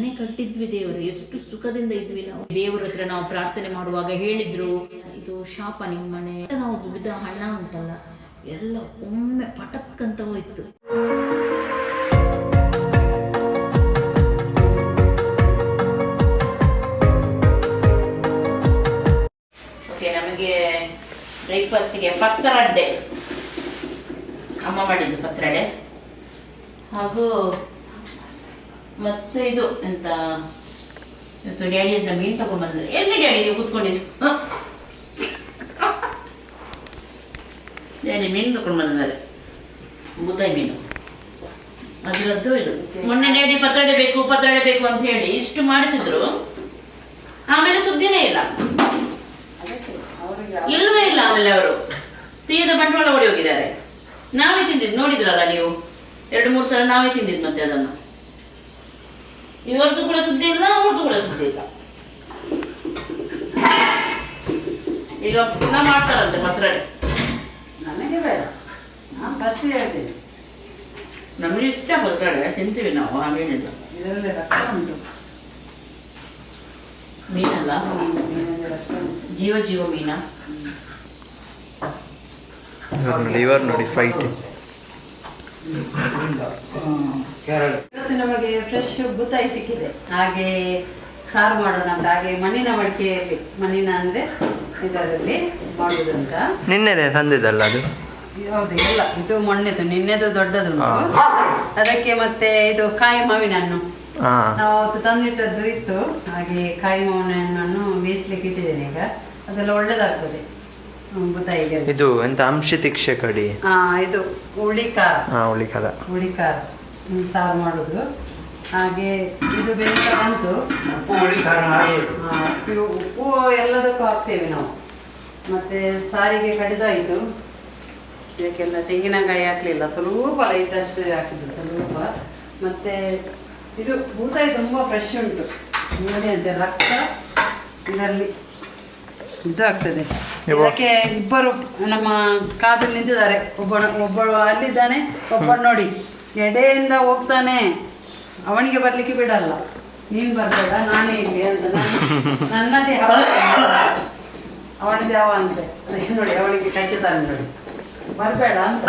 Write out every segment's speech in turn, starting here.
ಮನೆ ಕಟ್ಟಿದ್ವಿ ದೇವರು ಎಷ್ಟು ಸುಖದಿಂದ ಇದ್ವಿ ನಾವು. ದೇವರ ಹತ್ರ ನಾವು ಪ್ರಾರ್ಥನೆ ಮಾಡುವಾಗ ಹೇಳಿದ್ರು ಇದು ಶಾಪ ನಿಮ್ಮ ಮನೆ ನಾವು ದುಡಿದ ಹಣ ಉಂಟಲ್ಲ ಎಲ್ಲ ಒಮ್ಮೆ ಪಟಕ್ಕಂತ ಹೋಯ್ತು. ಓಕೆ ನಮಗೆ ಬ್ರೇಕ್ಫಾಸ್ಟ್ಗೆ ಪತ್ರಡ್ಡೆ ಅಮ್ಮ ಮಾಡಿದ್ದು ಪತ್ರಡೆ ಹಾಗೂ ಮತ್ತೆ ಇದು ಎಂತ, ಇವತ್ತು ಡ್ಯಾಡಿ ಅಂತ ಮೀನು ತಗೊಂಡ್ಬಂದ್ರೆ ಎಲ್ಲಿ ಡ್ಯಾಡಿ ನೀವು ಕೂತ್ಕೊಂಡಿದ್ದು? ಡ್ಯಾಡಿ ಮೀನು ತಗೊಂಡು ಬಂದಿದ್ದಾರೆ. ಬುದ್ದಾಯಿ ಮೀನು. ಅದರದ್ದು ಇದು. ಮೊನ್ನೆ ಡ್ಯಾಡಿ ಪತ್ರೊಡೆ ಬೇಕು ಪತ್ರೊಡೆ ಬೇಕು ಅಂತ ಹೇಳಿ ಇಷ್ಟು ಮಾಡಿಸಿದ್ರು. ಆಮೇಲೆ ಸುದ್ದಿನೇ ಇಲ್ಲ. ಇಲ್ಲವೇ ಇಲ್ಲ ಆಮೇಲೆ ಅವರು. ಸೀದ ಬಂಡವಾಳ ಓಡಿ ಹೋಗಿದ್ದಾರೆ. ನಾವೇ ತಿಂದಿದ್ದು, ನೋಡಿದ್ರಲ್ಲ ನೀವು? ಎರಡು, ಮೂರು ಸಲ ನಾವೇ ತಿಂದಿದ್ದು ಮತ್ತೆ ಅದನ್ನು. ಇವರದ್ದು ಕೂಡ ಸುದ್ದಿ ಇಲ್ಲ ಅವ್ರದ್ದು ಕೂಡ ಸುದ್ದಿ ಇಲ್ಲ. ಈಗ ಪುನಃ ಮಾಡ್ತಾರಂತೆ ಮಾತ್ರ ನನಗೆ ಬೇಡ. ನಾನು ಫಸ್ಟ್ ಹೇಳ್ತೀನಿ. ನಮಗೆ ಇಷ್ಟ ಪತ್ರೊಡೆ ತಿಂತೀವಿ ನಾವು ಹಾಗೇನಿಲ್ಲ. ಇದರಲ್ಲಿ ರಕ್ತ ಉಂಟು. ಮೀನಲ್ಲ? ಜೀವ ಜೀವ ಮೀನಾ? ಲಿವರ್ ನೋಡಿ ಫೈಟ್ ಇವತ್ತು ನಮಗೆ ಫ್ರೆಶ್ ಬುತಾಯಿ ಸಿಕ್ಕಿದೆ. ಹಾಗೆ ಸಾರು ಮಾಡೋಣ ಅಂತ. ಹಾಗೆ ಮಣ್ಣಿನ ಮಡಿಕೆಯಲ್ಲಿ ಮಣ್ಣಿನ ಅಂದ್ರೆ ಇದರಲ್ಲಿ ಮಾಡುದಂತ ನಿನ್ನೆ ತಂದಿದ್ದಲ್ಲ ಅದು? ಹೌದು ಇಲ್ಲ ಇದು ಮೊನ್ನೆದು ನಿನ್ನೆದು ದೊಡ್ಡದು. ಅದಕ್ಕೆ ಮತ್ತೆ ಇದು ಕಾಯಿ ಮಾವಿನ ಹಣ್ಣು. ನಾವು ತಂದಿಟ್ಟದ್ದು ಇತ್ತು. ಹಾಗೆ ಕಾಯಿ ಮಾವಿನ ಹಣ್ಣನ್ನು ಬೇಯಿಸ್ಲಿಕ್ಕೆ ಇಟ್ಟಿದ್ದೇನೆ ಈಗ. ಅದೆಲ್ಲ ಒಳ್ಳೇದಾಗ್ತದೆ. ಹ್ಮ್, ಬುತ್ತಾಯಿಗೆ ಇದು ಎಂತ ಅಂಶತಿಕ್ಷೆ ಕಡಿ? ಆ, ಇದು ಹುಳಿ ಖಾರ ಹಾ ಉಳಿಕಲ ಹುಳಿ ಖಾರ ಹ್ಮ್, ಸಾರು ಮಾಡೋದು. ಹಾಗೆ ಇದು ಬೆಂದ ಬಂತು ಆ, ಇವು ಉಪ್ಪು ಎಲ್ಲದಕ್ಕೂ ಹಾಕ್ತೇವೆ ನಾವು. ಮತ್ತೆ ಸಾರಿಗೆ ಕಡಿದಾಯಿತು. ಯಾಕೆಂದ್ರೆ ತೆಂಗಿನಕಾಯಿ ಹಾಕಲಿಲ್ಲ. ಸ್ವಲ್ಪ ಲೈಟ್ ಅಷ್ಟು ಹಾಕಿದ್ದು ಸ್ವಲ್ಪ. ಮತ್ತೆ ಇದು ಊಟಾಯಿ ತುಂಬ ಫ್ರೆಶ್ ಉಂಟು. ನೋಡಿ ಅಂತೆ ರಕ್ತ ಇದರಲ್ಲಿ ಇದು ಆಗ್ತದೆ ಇದಕ್ಕೆ ಇಬ್ಬರು ನಮ್ಮ ಕಾದು ನಿಂತಿದ್ದಾರೆ. ಒಬ್ಬ ಒಬ್ಬಳು ಅಲ್ಲಿದ್ದಾನೆ ಒಬ್ಬ ನೋಡಿ. ಎಡೆಯಿಂದ ಹೋಗ್ತಾನೆ. ಅವನಿಗೆ ಬರ್ಲಿಕ್ಕೆ ಬಿಡಲ್ಲ. ನೀನ್ ಬರ್ಬೇಡ ನಾನೇ ಇಲ್ಲಿ ಅಂತ. ನನ್ನ- ನನ್ನದೇ ಅವ ಅವನದೇ ಅವ ಅಂತೆ. ನೋಡಿ ಅವನಿಗೆ ಕಚ್ಚುತ್ತಾನೆ ನೋಡಿ. ಬರಬೇಡ ಅಂತ.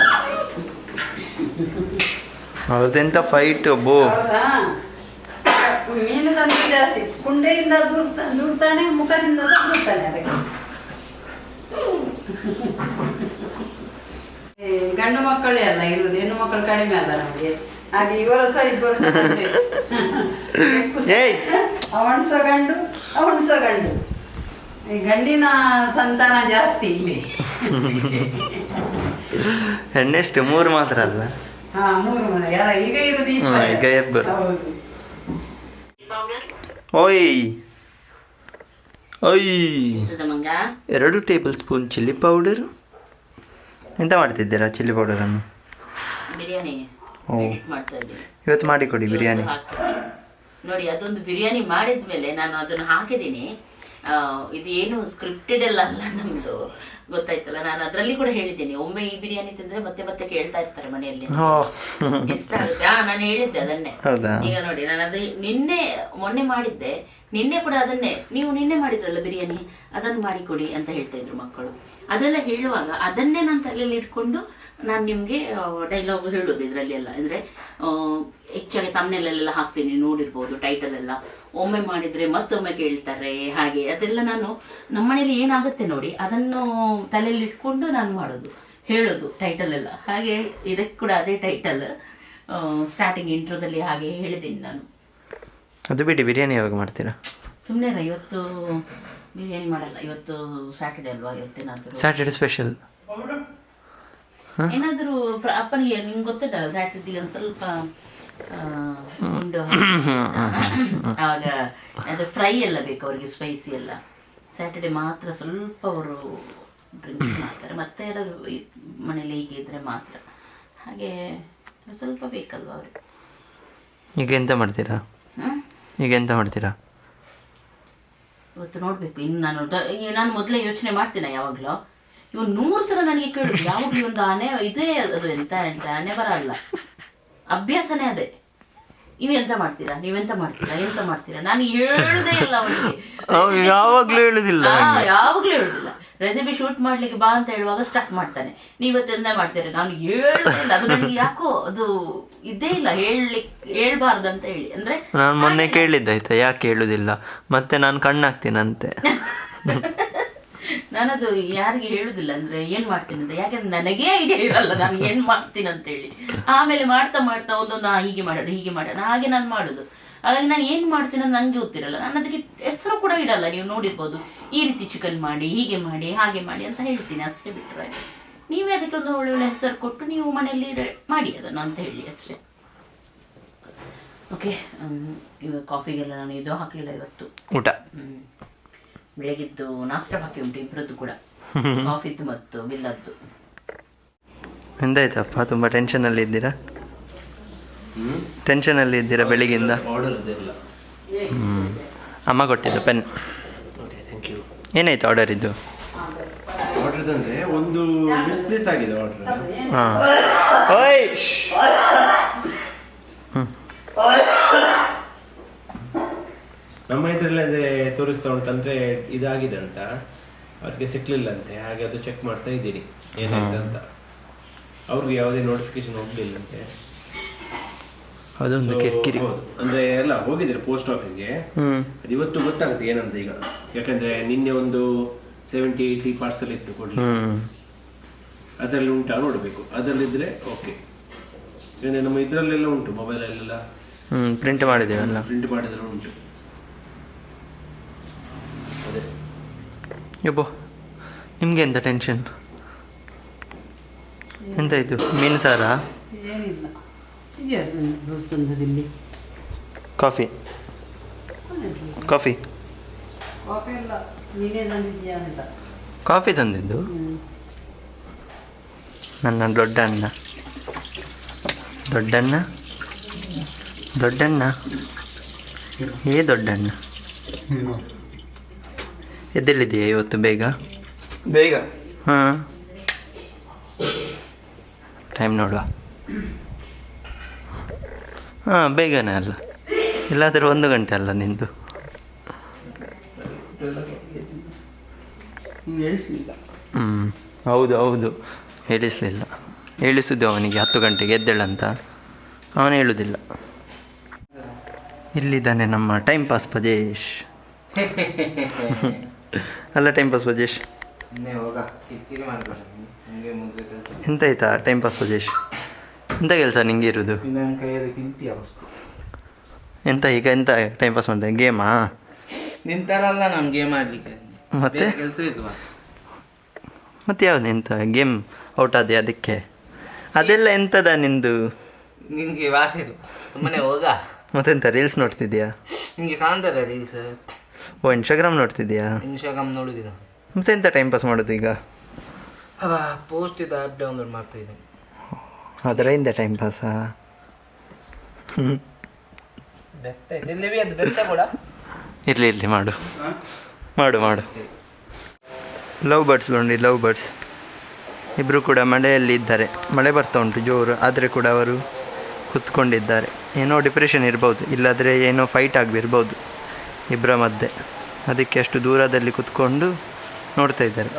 ಅವ್ರದ್ದೆಂತ ಫೈಟ್ ಬೋ. ಹೌದಾ? ಮೀನು ತಂದು ಜಾಸ್ತಿ. ಕುಂಡೆಯಿಂದ ದೂರ್ತಾ ದೂರ್ತಾನೆ ಮುಖದಿಂದ ದೂರ್ತಾನೆ ಅದಕ್ಕೆ. ಗಂಡು ಮಕ್ಕಳೇ ಅಲ್ಲ ಇರುವುದು ಹೆಣ್ಣು ಮಕ್ಕಳು ಕಡಿಮೆ ಅಲ್ಲ ನಮಗೆ. ಹಾಗೆ ಇವರು ಸಹ ಇಬ್ಬರು! ಅವನು ಸಹ ಗಂಡು ಅವನು ಸಹ ಗಂಡು. ಈ ಗಂಡಿನ ಸಂತಾನ ಜಾಸ್ತಿ ಇಲ್ಲಿ. ಹೆಣ್ಣೆಷ್ಟು? ಮೂರು ಮಾತ್ರ ಅಲ್ಲ? ಹಾ ಮೂರು ಮಾತ್ರ. ಯಾರ ಈಗ ಇರುದು ಈಗ ಇಬ್ಬರು. ಓಯ್! ಮಂಗ ಎರಡು ಟೇಬಲ್ ಸ್ಪೂನ್ ಚಿಲ್ಲಿ ಪೌಡರ್. ಎಂತ ಮಾಡ್ತಿದ್ದೀರಾ ಚಿಲ್ಲಿ ಪೌಡರನ್ನು? ಓ. ಇವತ್ತು ಮಾಡಿಕೊಡಿ ಬಿರಿಯಾನಿ. ನೋಡಿ ಅದೊಂದು ಬಿರಿಯಾನಿ ಮಾಡಿದ್ಮೇಲೆ ನಾನು ಅದನ್ನು ಹಾಕಿದ್ದೀನಿ. ಇದು ಏನು ಸ್ಕ್ರಿಪ್ಟೆಡ್ ಎಲ್ಲ ಅಲ್ಲ ನಮ್ದು. ಗೊತ್ತಾಯ್ತಲ್ಲ? ನಾನು ಅದರಲ್ಲಿ ಕೂಡ ಹೇಳಿದ್ದೀನಿ. ಒಮ್ಮೆ ಈ ಬಿರಿಯಾನಿ ತಿಂದ್ರೆ ಮತ್ತೆ ಮತ್ತೆ ಕೇಳ್ತಾ ಇರ್ತಾರೆ ಮನೆಯಲ್ಲಿ. ಇಷ್ಟ ಆಗುತ್ತೆ. ಹಾ ನಾನು ಹೇಳಿದ್ದೆ ಅದನ್ನೇ. ಈಗ ನೋಡಿ ನಾನು ಅದೇ ನಿನ್ನೆ ಮೊನ್ನೆ ಮಾಡಿದ್ದೆ. ನಿನ್ನೆ ಕೂಡ ಅದನ್ನೇ. ನೀವು ನಿನ್ನೆ ಮಾಡಿದ್ರಲ್ಲ ಬಿರಿಯಾನಿ? ಅದನ್ನು ಮಾಡಿಕೊಡಿ ಅಂತ ಹೇಳ್ತಾ ಇದ್ರು ಮಕ್ಕಳು. ಅದೆಲ್ಲ ಹೇಳುವಾಗ ಅದನ್ನೇ ನಾನು ತಲೆಯಲ್ಲಿ ಇಟ್ಕೊಂಡು ನಾನು ನಿಮಗೆ ಡೈಲಾಗ್ ಹೇಳೋದು ಇದರಲ್ಲಿ ಎಲ್ಲ. ಅಂದರೆ ಹೆಚ್ಚಾಗಿ ತಮ್ಮನೆಲ್ಲ ಹಾಕ್ತೀನಿ. ನೋಡಿರ್ಬೋದು ಟೈಟಲ್ ಎಲ್ಲ. ಒಮ್ಮೆ ಮಾಡಿದ್ರೆ ಮತ್ತೊಮ್ಮೆ ಕೇಳ್ತಾರೆ ಹಾಗೆ ಅದೆಲ್ಲ ನಾನು ನಮ್ಮನೇಲಿ ಏನಾಗುತ್ತೆ ನೋಡಿ ಅದನ್ನು ತಲೆಯಲ್ಲಿ ಇಟ್ಕೊಂಡು ನಾನು ಮಾಡೋದು ಹೇಳೋದು ಟೈಟಲ್ ಎಲ್ಲ. ಹಾಗೆ ಇದಕ್ಕೆ ಕೂಡ ಅದೇ ಟೈಟಲ್ ಸ್ಟಾರ್ಟಿಂಗ್ ಇಂಟ್ರೋದಲ್ಲಿ ಹಾಗೆ ಹೇಳಿದ್ದೀನಿ ನಾನು. ಅದು ಬಿಡಿ ಬಿರಿಯಾನಿ ಯಾವಾಗ ಮಾಡ್ತೀರಾ? ಸುಮ್ಮನೆ ಇವತ್ತು ಬಿರಿಯಾನಿ ಮಾಡಲ್ಲ ಇವತ್ತು ಸ್ಯಾಟರ್ಡೆ ಅಲ್ವಾ ಇವತ್ತೇನಾದರೂ ಸ್ಯಾಟರ್ಡೆ ಸ್ಪೆಷಲ್ ಏನಾದರೂ ಅಪ್ಪನಿಗೆ ನಿಮ್ಗೆ ಗೊತ್ತಿಲ್ಲ ಸ್ಯಾಟರ್ಡೆ ಒಂದು ಸ್ವಲ್ಪ ಗುಂಡು ಆವಾಗ ಅದು ಫ್ರೈ ಎಲ್ಲ ಬೇಕು ಅವರಿಗೆ ಸ್ಪೈಸಿ ಎಲ್ಲ. ಸ್ಯಾಟರ್ಡೆ ಮಾತ್ರ ಸ್ವಲ್ಪ ಅವರು ಡ್ರಿಂಕ್ಸ್ ಮಾಡ್ತಾರೆ. ಮತ್ತೆ ಯಾರಾದ್ರು ಮನೇಲಿ ಹೀಗೆ ಇದ್ರೆ ಮಾತ್ರ. ಹಾಗೆ ಸ್ವಲ್ಪ ಬೇಕಲ್ವಾ ಅವ್ರಿಗೆ. ಈಗ ಎಂತ ಮಾಡ್ತೀರಾ? ಈಗ ಎಂತ ಮಾಡ್ತೀರಾ? ಇವತ್ತು ನೋಡ್ಬೇಕು. ಇನ್ನು ನಾನು ನಾನು ಮೊದಲೇ ಯೋಚನೆ ಮಾಡ್ತೇನೆ ಯಾವಾಗಲೂ? ಇವ್ ನೂರು ಸಲ ನನಗೆ ಕೇಳು. ಯಾವಾಗ್ಲೂ ಒಂದು ಆನೆ ಇದೇ ಅದು ಎಂತ ಎಂತ ಆನೆ ಬರಲ್ಲ. ಅಭ್ಯಾಸನೇ ಅದೇ. ನೀವೆಂತ ಮಾಡ್ತೀರಾ? ನೀವೆಂತ ಮಾಡ್ತೀರಾ? ಎಂತ ಮಾಡ್ತೀರಾ? ನಾನು ಹೇಳುದೇ ಇಲ್ಲ ಅವನಿಗೆ. ಅವ್ನು ಯಾವಾಗ್ಲೂ ಹೇಳುದಿಲ್ಲ ಯಾವಾಗ್ಲೂ ಹೇಳುದಿಲ್ಲ. ರೆಸಿಪಿ ಶೂಟ್ ಮಾಡ್ಲಿಕ್ಕೆ ಬಾ ಅಂತ ಹೇಳುವಾಗ ಸ್ಟಾರ್ಟ್ ಮಾಡ್ತಾನೆ. ನೀವತ್ತೆಂತ ಮಾಡ್ತೀರಾ? ನಾನು ಹೇಳುದಿಲ್ಲ ಅದು ನನಗೆ ಯಾಕೋ ಅದು ಇದೇ ಇಲ್ಲ. ಹೇಳಲಿಕ್ಕೆ ಹೇಳ್ಬಾರ್ದು ಅಂತ ಹೇಳಿ. ಅಂದ್ರೆ ನಾನು ಮೊನ್ನೆ ಕೇಳಿದ್ದಾಯ್ತಾ ಯಾಕೆ ಹೇಳುದಿಲ್ಲ? ಮತ್ತೆ ನಾನು ಕಣ್ಣಾಗ್ತೀನಂತೆ. ನಾನದು ಯಾರಿಗೆ ಹೇಳುದಿಲ್ಲ ಅಂದ್ರೆ ಏನ್ ಮಾಡ್ತೀನಿ ಅಂತ. ಯಾಕಂದ್ರೆ ನನಗೆ ಐಡಿಯಾ ಇರಲ್ಲ ನಾನು ಏನ್ ಮಾಡ್ತೀನಿ ಅಂತ ಹೇಳಿ ಆಮೇಲೆ ಮಾಡ್ತಾ ಮಾಡ್ತಾ ಒಂದೊಂದು ಹೀಗೆ ಮಾಡೋದು ಹೀಗೆ ಮಾಡೋಣ ಹಾಗೆ ನಾನು ಮಾಡುದು. ಹಾಗಾಗಿ ನಾನು ಏನ್ ಮಾಡ್ತೀನಿ ಅಂತ ನಂಗೆ ಗೊತ್ತಿರಲ್ಲ. ನಾನು ಅದಕ್ಕೆ ಹೆಸರು ಕೂಡ ಇಡಲ್ಲ. ನೀವು ನೋಡಿರ್ಬೋದು. ಈ ರೀತಿ ಚಿಕನ್ ಮಾಡಿ ಹೀಗೆ ಮಾಡಿ ಹಾಗೆ ಮಾಡಿ ಅಂತ ಹೇಳ್ತೀನಿ. ಅಷ್ಟೇ ಬಿಟ್ಟರೆ ನೀವೇ ಅದಕ್ಕೆ ಒಂದು ಒಳ್ಳೆ ಒಳ್ಳೆ ಹೆಸರು ಕೊಟ್ಟು ನೀವು ಮನೆಯಲ್ಲಿ ಮಾಡಿ ಅದನ್ನು ಅಂತ ಹೇಳಿ ಅಷ್ಟೇ. ಓಕೆ ಇವಾಗ ಕಾಫಿಗೆಲ್ಲ ನಾನು ಇದು ಹಾಕ್ಲಿಲ್ಲ ಇವತ್ತು. ಊಟ. ಹ್ಮ್. ಬೆಳಗಿದ್ದು ನಾಷ್ಟ ಬಾಕಿ ಉಂಟು ಇಬ್ಬರದ್ದು ಕೂಡ. ಕಾಫಿದ್ದು ಮತ್ತು ಬಿಲ್ಲದ್ದು. ಎಂದಾಯ್ತಪ್ಪ ತುಂಬ ಟೆನ್ಷನಲ್ಲಿ ಇದ್ದೀರಾ ಟೆನ್ಷನಲ್ಲಿ ಇದ್ದೀರಾ? ಬೆಳಿಗ್ಗಿಂದ ಅಲ್ಲಿ ಇದ್ದೀರಾ ಬೆಳಿಗ್ಗೆಯಿಂದ? ಅಮ್ಮ ಕೊಟ್ಟಿದ್ದು ಪೆನ್. ಏನಾಯ್ತು ಆರ್ಡರ್ ಇದ್ದು? ಅಂದರೆ ಒಂದು ಮಿಸ್ಪ್ಲೇಸ್ ಆಗಿದೆ ಆರ್ಡರ್ ಹಾಂ. ಓಯ್. ನಮ್ಮ ಇದರಲ್ಲಿ ಅಂದರೆ ತೋರಿಸ್ತಾ ಉಂಟಂದ್ರೆ ಇದಾಗಿದೆ ಅಂತ. ಅವ್ರಿಗೆ ಸಿಕ್ಲಿಲ್ಲ ಅಂತೆ ಹಾಗೆ ಅದು ಚೆಕ್ ಮಾಡ್ತಾ ಇದ್ದೀನಿ. ಏನಾಯ್ತು ಅಂತ. ಅವ್ರಿಗೆ ಯಾವುದೇ ನೋಟಿಫಿಕೇಶನ್ ಹೋಗ್ಲಿಲ್ಲ ಅಂತೆ ಅದೊಂದು ಕಿರಿಕಿರಿ. ಹೌದು. ಅಂದ್ರೆ ಎಲ್ಲ ಹೋಗಿದ್ದಾರೆ ಪೋಸ್ಟ್ ಆಫೀಸ್ಗೆ ಅದು ಇವತ್ತು ಗೊತ್ತಾಗುತ್ತೆ ಏನಂತ ಈಗ. ಯಾಕಂದ್ರೆ ನಿನ್ನೆ ಒಂದು ಸೆವೆಂಟಿ ಏಯ್ಟಿ ಪಾರ್ಸಲ್ ಇತ್ತು ಕೊಡ್ಲಿ ಅದರಲ್ಲಿ ಉಂಟಾ ನೋಡಬೇಕು. ಅದರಲ್ಲಿದ್ರೆ ಓಕೆ ನಮ್ಮ ಇದರಲ್ಲೆಲ್ಲ ಉಂಟು ಮೊಬೈಲಲ್ಲೆಲ್ಲ ಪ್ರಿಂಟ್ ಮಾಡಿದ್ದೇವಲ್ಲ ಪ್ರಿಂಟ್ ಮಾಡಿದ್ರೆ ಉಂಟು. ಯಬ್ಬೋ ನಿಮಗೆ ಎಂತ ಟೆನ್ಷನ್ ಎಂತಾಯ್ತು ಮೀನು ಸಾರಾ ಕಾಫಿ. ಕಾಫಿ. ಕಾಫಿ ಎಲ್ಲ ನೀನೇ ತಂದಿದ್ಯಾ ಅಂತ. ಕಾಫಿ ತಂದಿದ್ದು? ನನ್ನ ದೊಡ್ಡ ಅಣ್ಣ ದೊಡ್ಡಣ್ಣ? ದೊಡ್ಡಣ್ಣ ಏ ದೊಡ್ಡಣ್ಣ? ಎದ್ದೇಳಿದೆಯಾ ಇವತ್ತು ಬೇಗ? ಬೇಗ? ಹಾಂ. ಟೈಮ್ ನೋಡುವ. ಹಾಂ ಬೇಗನೆ ಅಲ್ಲ. ಇಲ್ಲಾದರೂ ಒಂದು ಗಂಟೆ ಅಲ್ಲ ನಿಂದು. ಹ್ಞೂ ಹೌದು ಹೌದು. ಹೇಳಿಸಲಿಲ್ಲ. ಹೇಳಿಸಿದ್ದು ಅವನಿಗೆ ಹತ್ತು ಗಂಟೆಗೆ ಎದ್ದೇಳಂತ ಅವನು ಹೇಳುವುದಿಲ್ಲ ಇಲ್ಲಿದ್ದಾನೆ ನಮ್ಮ ಟೈಮ್ ಪಾಸ್ ಪಜೇಶ್. ಅಲ್ಲ ಟೈಮ್ ಪಾಸ್ ವಜೇಶ್ ಎಂತ ಆಯ್ತಾ ಟೈಮ್ ಪಾಸ್ ವಜೇಶ್ ಎಂತ ಕೆಲಸ ನಿಂಗೆ ಇರೋದು ಎಂತ ಈಗ ಎಂತ ಟೈಮ್ ಪಾಸ್ ಮಾಡ್ದೆ? ಗೇಮಾ? ನಿಂತಾರಲ್ಲ ನಾನು ಗೇಮ್ ಆಡ್ಲಿಕ್ಕೆ. ಮತ್ತೆ? ಕೆಲಸ ಇದ್ವ ಮತ್ತೆ ಯಾವ್ದು ಎಂತ? ಗೇಮ್ ಔಟ್ ಆದೆ ಅದಕ್ಕೆ? ಅದೆಲ್ಲ ಎಂತದ ನಿಂದು? ನಿನ್ಗೆ ಭಾಷೆ ಸುಮ್ಮನೆ ಹೋಗ. ಮತ್ತೆಂತ ರೀಲ್ಸ್ ನೋಡ್ತಿದ್ಯಾ ನಿಮಗೆ ಕಾಣ್ತದ ರೀಲ್ಸ್ ಓ ಇನ್ಸ್ಟಾಗ್ರಾಮ್ ನೋಡ್ತಿದ್ಯಾ ಇನ್ಸ್ಟಾಗ್ರಾಮ್ ನೋಡಿದ್ದೀನಿ ಮತ್ತೆ ಎಂತ ಟೈಮ್ ಪಾಸ್ ಮಾಡೋದು ಈಗ? ಪೋಸ್ಟ್ ಇದು ಆ್ಯಪ್ ಡೌನ್ಲೋಡ್ ಮಾಡ್ತಾ ಇದ್ದೀನಿ. ಅದರಿಂದ ಟೈಮ್ ಪಾಸಾ ಬೆತ್ತ ಇದೆಲ್ಲಿ ಅದು ಬೆತ್ತ ಕೂಡ. ಇರಲಿ ಇರಲಿ ಮಾಡು. ಮಾಡು ಮಾಡು. ಲವ್ ಬರ್ಡ್ಸ್ ಬನ್ನಿ ಲವ್ ಬರ್ಡ್ಸ್ ಇಬ್ಬರು ಕೂಡ ಮಳೆಯಲ್ಲಿ ಇದ್ದಾರೆ. ಮಳೆ ಬರ್ತಾ ಉಂಟು ಜೋರು. ಆದರೆ ಕೂಡ ಅವರು ಕುತ್ಕೊಂಡಿದ್ದಾರೆ. ಏನೋ ಡಿಪ್ರೆಷನ್ ಇರ್ಬೋದು. ಇಲ್ಲಾದರೆ ಏನೋ ಫೈಟ್ ಆಗಿರ್ಬೋದು ಇಬ್ಬರ ಮಧ್ಯೆ. ಅದಕ್ಕೆ ಅಷ್ಟು ದೂರದಲ್ಲಿ ಕುತ್ಕೊಂಡು ನೋಡ್ತಾ ಇದ್ದಾರೆ.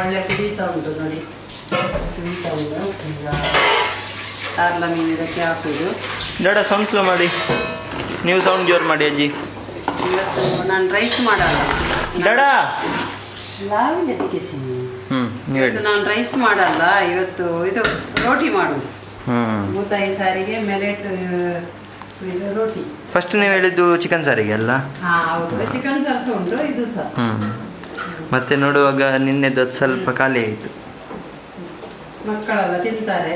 ಒಳ್ಳೆ ಕುದೀತಾ ಉಂಟು ನೋಡಿ. ಕುದೀತಾ ಉಂಟು. ಈಗ ಸಾರ್ಲ ಮೀನು ಇದಕ್ಕೆ ಹಾಕುದು. ದಡ ಸೌಂಡ್ ಸ್ಲೋ ಮಾಡಿ. ನೀವು ಸೌಂಡ್ ಜೋರು ಮಾಡಿ ಅಜ್ಜಿ. ಇವತ್ತು ನಾನು ರೈಸ್ ಮಾಡಲ್ಲ. ದಡ! ಲಾವಿನ ಹ್ಞೂ ಇವತ್ತು ನಾನು ರೈಸ್ ಮಾಡಲ್ಲ. ಇವತ್ತು ಇದು ರೋಟಿ ಮಾಡುದು. ಮೂತಾಯಿ ಸಾರಿಗೆ ಮೆಲೆಟ್ ಇದು ರೋಟಿ. ಫಸ್ಟ್ ನೀವು ಹೇಳಿದ್ದು ಚಿಕನ್ ಸಾರಿಗೆ ಅಲ್ಲ? ಚಿಕನ್ ಸಾರು ಉಂಟು ಇದು ಸಹ. ಹ್ಞೂ ಮತ್ತೆ ನೋಡುವಾಗ ನಿನ್ನೆದು ಅದು ಸ್ವಲ್ಪ ಖಾಲಿ ಆಯಿತು. ಮಕ್ಕಳೆಲ್ಲ ತಿಂತಾರೆ.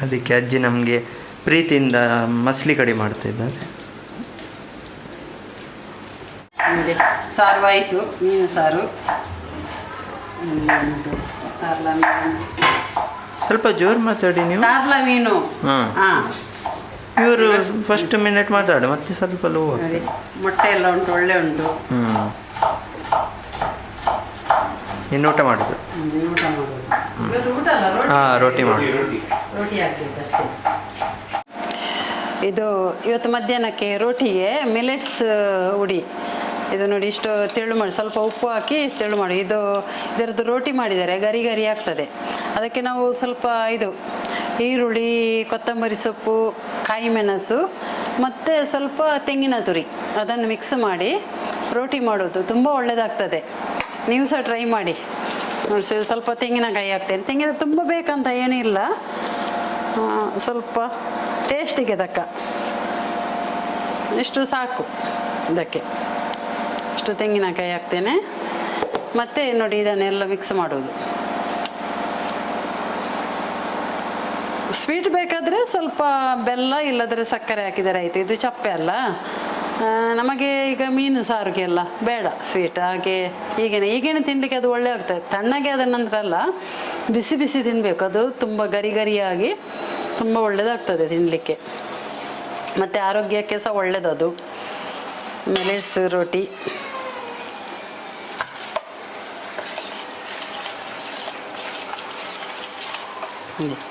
ಅದಕ್ಕೆ ಅಜ್ಜಿ ನಮಗೆ ಪ್ರೀತಿಯಿಂದ ಮಸ್ಲಿ ಕಡಿ ಮಾಡ್ತಾ ಇದ್ದಾರೆ. ಸಾರು ಆಯಿತು ಮೀನು ಸಾರು. ಸ್ವಲ್ಪ ಜೋರು ಮಾತಾಡಿ ನೀವು. ಮೀನು. ಹಾ. ಇವರು ಫಸ್ಟ್ ಮಿನಿಟ್ ಮಾತಾಡು ಮತ್ತೆ ಸ್ವಲ್ಪ ಲೋ ನೋಡಿ ಮೊಟ್ಟೆ ಎಲ್ಲ ಉಂಟು ಒಳ್ಳೆ ಉಂಟು. ಹ್ಞೂ ಇನ್ನು ಊಟ ಮಾಡೋದು? ಹ್ಮ್, ಊಟ ಮಾಡೋದು. ಇವತ್ತು ಊಟ ಅಲ್ಲ ರೋಟಿ? ಹಾಂ ರೋಟಿ ಮಾಡು. ರೋಟಿ ರೋಟಿ. ಹಾಕ್ಬೇಕು ಅಷ್ಟೇ. ಇದು ಇವತ್ತು ಮಧ್ಯಾಹ್ನಕ್ಕೆ ರೋಟಿಗೆ ಮಿಲೆಟ್ಸ್ ಉಡಿ. ಇದು ನೋಡಿ ಇಷ್ಟು ತೆಳು ಮಾಡಿ ಸ್ವಲ್ಪ ಉಪ್ಪು ಹಾಕಿ ತೆಳು ಮಾಡಿ. ಇದು ಇದರದ್ದು ರೋಟಿ ಮಾಡಿದ್ದಾರೆ ಗರಿ ಗರಿ ಆಗ್ತದೆ. ಅದಕ್ಕೆ ನಾವು ಸ್ವಲ್ಪ ಇದು ಈರುಳ್ಳಿ, ಕೊತ್ತಂಬರಿ ಸೊಪ್ಪು, ಕಾಯಿ ಮೆಣಸು, ಮತ್ತು ಸ್ವಲ್ಪ ತೆಂಗಿನ ತುರಿ. ಅದನ್ನು ಮಿಕ್ಸ್ ಮಾಡಿ ರೋಟಿ ಮಾಡೋದು ತುಂಬ ಒಳ್ಳೆಯದಾಗ್ತದೆ ನೀವು ಸಹ ಟ್ರೈ ಮಾಡಿ. ನೋಡಿ ಸ್ವಲ್ಪ ತೆಂಗಿನಕಾಯಿ ಹಾಕ್ತೇನೆ. ತೆಂಗಿನ ತುಂಬ ಬೇಕಂತ ಏನಿಲ್ಲ ಸ್ವಲ್ಪ ಟೇಸ್ಟಿಗೆ ತಕ್ಕ. ಇಷ್ಟು ಸಾಕು ಇದಕ್ಕೆ. ಇಷ್ಟು ತೆಂಗಿನಕಾಯಿ ಹಾಕ್ತೇನೆ. ಮತ್ತು ನೋಡಿ, ಇದನ್ನೆಲ್ಲ ಮಿಕ್ಸ್ ಮಾಡೋದು. ಸ್ವೀಟ್ ಬೇಕಾದರೆ ಸ್ವಲ್ಪ ಬೆಲ್ಲ ಇಲ್ಲದ್ರೆ ಸಕ್ಕರೆ ಹಾಕಿದರೆ ಆಯಿತು. ಇದು ಚಪ್ಪೆ ಅಲ್ಲ. ನಮಗೆ ಈಗ ಮೀನು ಸಾರಿಗೆ ಎಲ್ಲ ಬೇಡ ಸ್ವೀಟ್. ಹಾಗೆ ಈಗೇನೆ ಈಗೇನೆ ತಿನ್ನಲಿಕ್ಕೆ ಅದು ಒಳ್ಳೆ ಆಗ್ತದೆ. ತಣ್ಣಗೆ ಆದ ನಂತರ ಅಲ್ಲ, ಬಿಸಿ ಬಿಸಿ ತಿನ್ನಬೇಕು ಅದು ತುಂಬ ಗರಿ ಗರಿಯಾಗಿ ತುಂಬ ಒಳ್ಳೆಯದಾಗ್ತದೆ ತಿನ್ನಲಿಕ್ಕೆ ಮತ್ತು ಆರೋಗ್ಯಕ್ಕೆ ಸಹ ಒಳ್ಳೆಯದದು ಮೆಲೆಟ್ಸ್ ರೋಟಿ.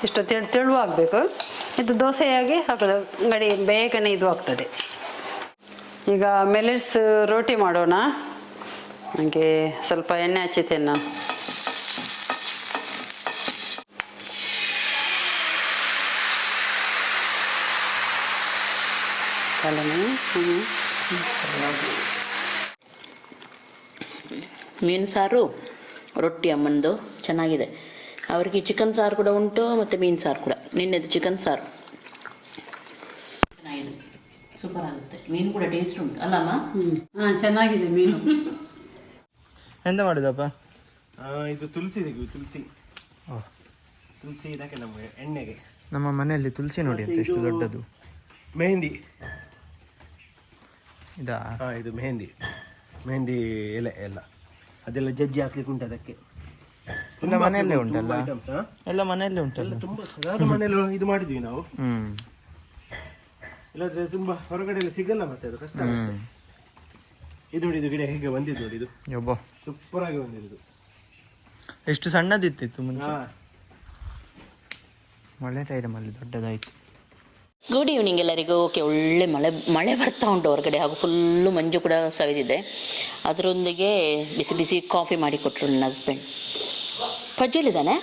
ಇಷ್ಟು ತೆಳು ತೆಳು ಆಗಬೇಕು ಇದು ದೋಸೆಯಾಗಿ ಹಾಕೋದು. ಗಡಿ ಬೇಗನೆ ಇದು ಆಗ್ತದೆ ಈಗ ಮೆಲೆಟ್ಸ್ ರೋಟಿ ಮಾಡೋಣ. ನನಗೆ ಸ್ವಲ್ಪ ಎಣ್ಣೆ ಹಚ್ಚಿತೇನೆ ನಾನು. ಮೀನು ಸಾರು, ರೊಟ್ಟಿ ಅಮ್ಮಂದು. ಚೆನ್ನಾಗಿದೆ. ಅವರಿಗೆ ಚಿಕನ್ ಸಾರು ಕೂಡ ಉಂಟು ಮತ್ತು ಮೀನು ಸಾರು ಕೂಡ. ನಿನ್ನೆದು ಚಿಕನ್ ಸಾರು. ಚೆನ್ನಾಗಿದೆ ಸೂಪರ್ ಆಗುತ್ತೆ. ಮೀನು ಕೂಡ ಟೇಸ್ಟ್ ಉಂಟು. ಅಲ್ಲಮ್ಮ ಹಾಂ ಚೆನ್ನಾಗಿದೆ ಮೀನು. ಎಂತ ಮಾಡುದಪ್ಪ? ಇದು ತುಳಸಿ ತೆಗೆದು ತುಳಸಿ. ತುಳಸಿ ಇದಕ್ಕೆ ನಮಗೆ ಎಣ್ಣೆಗೆ. ನಮ್ಮ ಮನೆಯಲ್ಲಿ ತುಳಸಿ ನೋಡಿ ಅಂತ ಎಷ್ಟು ದೊಡ್ಡದು. ಮೆಹಂದಿ. ಇದಾ? ಹಾ ಇದು ಮೆಹಂದಿ. ಮೆಹಂದಿ ಎಲೆ ಎಲ್ಲ. ಅದೆಲ್ಲ ಜಜ್ಜಿ ಹಾಕ್ಲಿಕ್ಕೆ ಉಂಟು ಅದಕ್ಕೆ. ಎಲ್ಲ ಮನೆಯಲ್ಲೇ ಉಂಟಲ್ಲ? ಎಲ್ಲ ಮನೆಯಲ್ಲೇ ಉಂಟಲ್ಲ? ತುಂಬಾ ಸಾಧಾರಣ ಮನೇಲಿ ಇದು ಮಾಡಿದ್ವಿ ನಾವು. ಹ್ಮ್. ಇಲ್ಲದ್ರೆ ತುಂಬಾ ಹೊರಗಡೆ ಎಲ್ಲ ಸಿಗಲ್ಲ ಮತ್ತೆ ಅದು ಕಷ್ಟ ಆಗುತ್ತೆ. ಇದು ನೋಡಿ ಇದು ಗಿಡ ಹೇಗೆ ಬಂದಿದ್ದು ನೋಡಿ ಇದು. ಯಬ್ಬೋ. ಸೂಪರ್ ಆಗಿ ಬಂದಿರೋದು. ಎಷ್ಟು ಸಣ್ಣದಿತ್ತಿತ್ತು ಮುಂಚೆ? ಹಾ. ಮಳೆ ಟೈಮಲ್ಲಿ ದೊಡ್ಡದಾಯ್ತು. ಗುಡ್ ಈವ್ನಿಂಗ್ ಎಲ್ಲರಿಗೂ. ಓಕೆ ಒಳ್ಳೆ ಮಳೆ ಮಳೆ ಬರ್ತಾ ಉಂಟು ಹೊರಗಡೆ ಹಾಗೂ ಫುಲ್ಲು ಮಂಜು ಕೂಡ ಸವಿದಿದೆ. ಅದರೊಂದಿಗೆ ಬಿಸಿ ಬಿಸಿ ಕಾಫಿ ಮಾಡಿ ಕೊಟ್ಟರು ನನ್ನ ಹಸ್ಬೆಂಡ್ ಪಜ್ಜಲ್ಲಿದ್ದಾನೆ